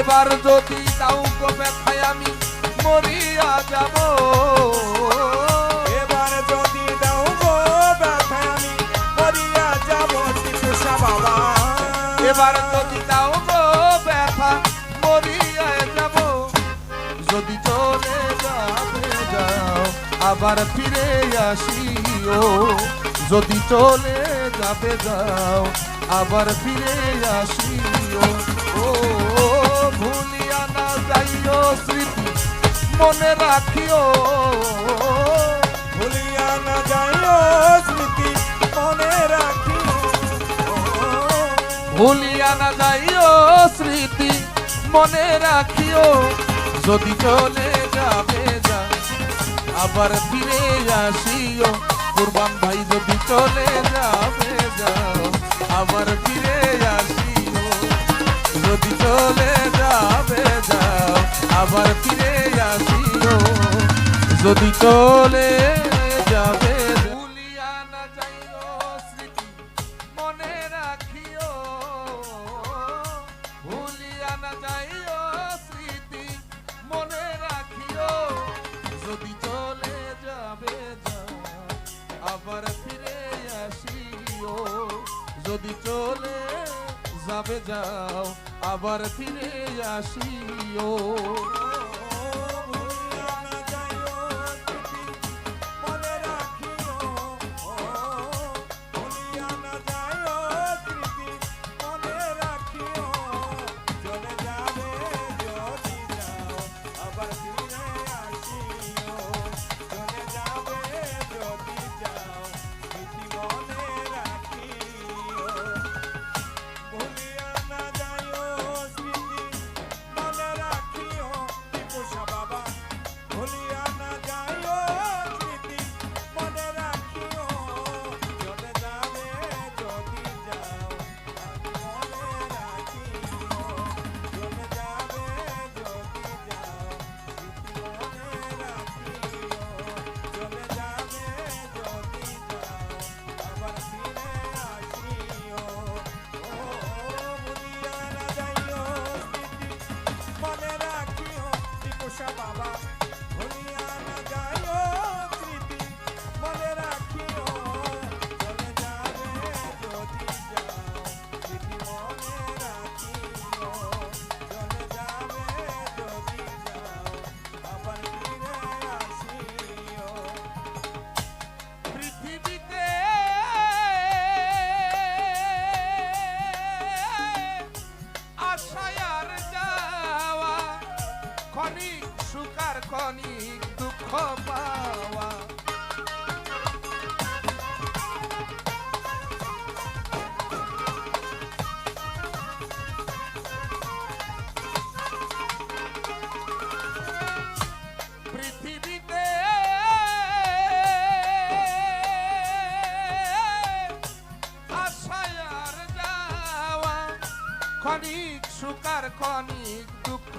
এবার যদি তাও গো ব্যথায় আমি মরিয়া যাব। এবার যদি দাও আমি এবার যদি তাও গো যদি আবার ফিরে আসিও। যদি চলে যাবে যাও, আবার ফিরে আসিও। মনে রাখিও। ভুলিয়া না যাইও স্মৃতি মনে রাখি ভুলিয়া না যাইও স্মৃতি মনে রাখিও। যদি চলে যাবে যা, আবার ফিরে আসিও। কুরবান ভাই যদি চলে যাবে যাও আবার ফিরে আসিও। যদি চলে আবার ফিরে আসিও যদি চলে যাবে না মনে রাখিও। স্মৃতি, মনে রাখিও। যদি যাবে যাও আবার ফিরে যদি চলে যাবে, যাও। আবার ফিরে আসিও। ক্ষণিক সুকার ক্ষণিক দুঃখ পাওয়া। ক্ষণিক সুকার ক্ষণিক দুঃখ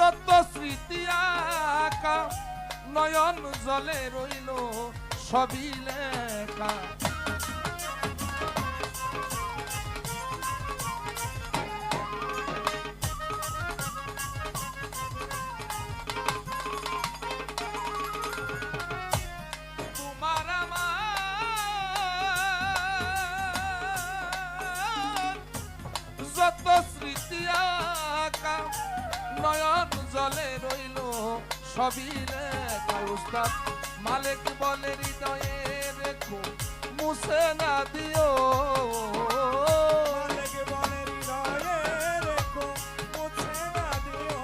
যত স্মৃতি নয়ন জলে রইল সবই লেখা। জলে রইল সবই লেখা উস্তাদ। মালিক বলে হৃদয়ে রেখো মুছে না দিও। মালিক বলে হৃদয়ে রেখো, মুছে না দিও।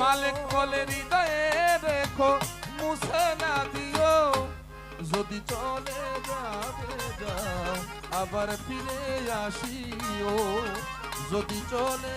মালিক বলে হৃদয়ে রেখো মুছে না দিও। যদি চলে যাবে যাও আবার ফিরে আসিও। যদি চলে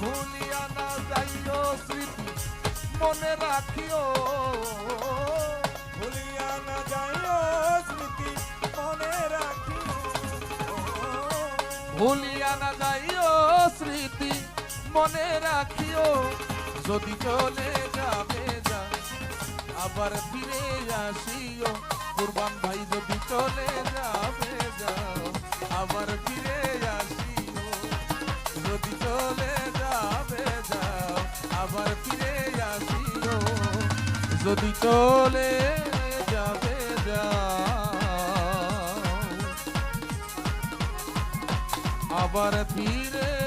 ভুলিয়া না যাইও স্মৃতি মনে রাখিও। ভুলিয়া না যাইও স্মৃতি মনে রাখিও। ভুলিয়া না যাইও স্মৃতি মনে রাখিও। যদি চলে যাবে যা, আবার ফিরে আসিও। কুরবান ভাই যদি চলে যাবে যাও আবার ফিরে ফিরে আসিও যদি চলে যাবে আবার ফিরে